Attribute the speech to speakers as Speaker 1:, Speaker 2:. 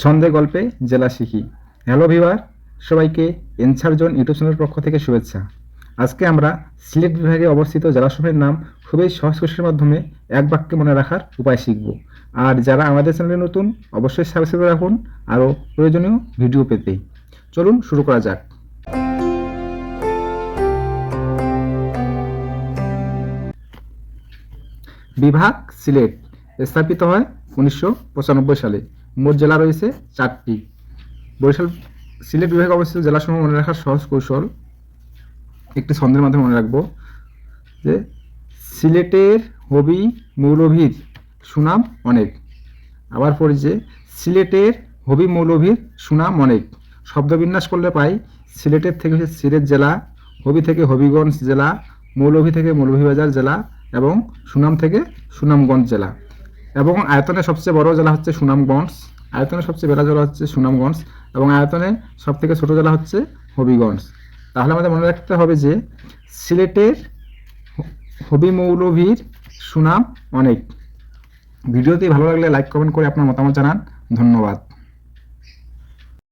Speaker 1: ছন্দে গল্পে জেলা শিখি। হ্যালো ভিওয়ার সবাইকে এনসার জোন ইউটিউব চ্যানেলের পক্ষ থেকে শুভেচ্ছা। আজকে আমরা সিলেট বিভাগে অবস্থিত জেলাসমূহের নাম খুবই সহজ কোশ্চেনের মাধ্যমে এক বাক্যে মনে রাখার উপায় শিখব। আর যারা আমাদের চ্যানেলে নতুন, অবশ্যই সাবস্ক্রাইব করে রাখুন, আরও প্রয়োজনীয় ভিডিও পেতে। চলুন শুরু করা যাক। বিভাগ সিলেট, স্থাপিত হয় উনিশশো পঁচানব্বই সালে। মোট জেলা রয়েছে চারটি। বরিশাল সিলেট বিভাগে অবস্থিত জেলাসমূহ মনে রাখার সহজ কৌশল। একটি ছন্দের মাধ্যমে মনে রাখব যে সিলেটের হবি, মৌলভীর সুনাম অনেক। আবার পড়ি যে সিলেটের হবি, মৌলভীর সুনাম অনেক। শব্দবিন্যাস করলে পাই সিলেটের থেকে হচ্ছে সিলেট জেলা, হবি থেকে হবিগঞ্জ জেলা, মৌলভী থেকে মৌলভীবাজার জেলা এবং সুনাম থেকে সুনামগঞ্জ জেলা। এবং আয়তনে সবচেয়ে বড় জেলা হচ্ছে সুনামগঞ্জ আয়তনে সবচেয়ে বেলা জেলা হচ্ছে সুনামগঞ্জ এবং আয়তনে সব থেকে ছোটো জেলা হচ্ছে হবিগঞ্জ। তাহলে আমাদের মনে রাখতে হবে যে সিলেটের হবি মৌলভীর সুনাম অনেক। ভিডিওটি ভালো লাগলে লাইক, কমেন্ট করে আপনার মতামত জানান। ধন্যবাদ।